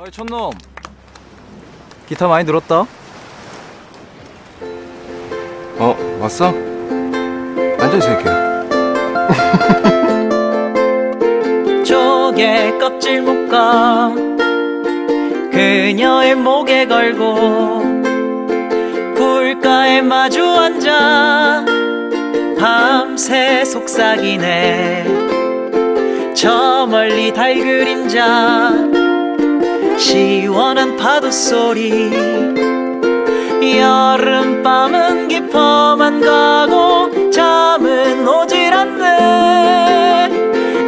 어이 촌놈. 기타 많이 늘었다. 어, 왔어? 앉아, 이 새끼야. 조개 껍질 묶어 그녀의 목에 걸고 불가에 마주 앉아. 밤새 속삭이네. 저 멀리 달 그림자 시원한 파도 소리. 여름밤은 깊어만 가고 잠은 오질 않네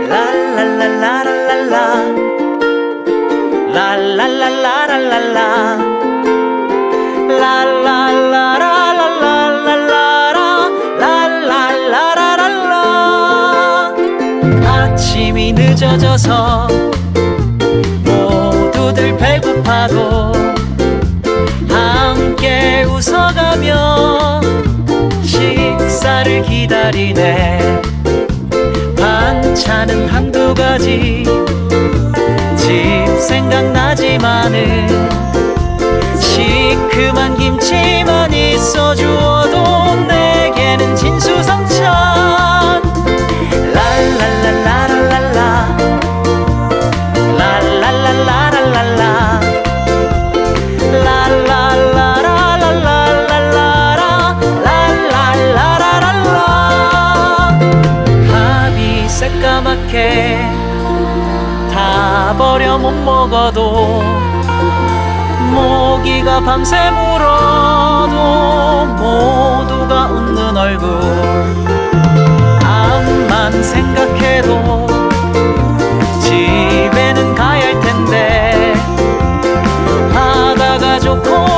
랄랄랄라랄랄라. 랄랄랄라랄랄라. 랄랄라라랄랄라라 랄랄라라랄라. 아침이 늦어져서 웃어가며 식사를 기다리네. 반찬은 한두 가지 집 생각나지만은 시큼한 김치만 있어 주 버려 못 먹어도 모기가 밤새 물어도 모두가 웃는 얼굴 암만 생각해도 집에는 가야 할 텐데 바다가 좋고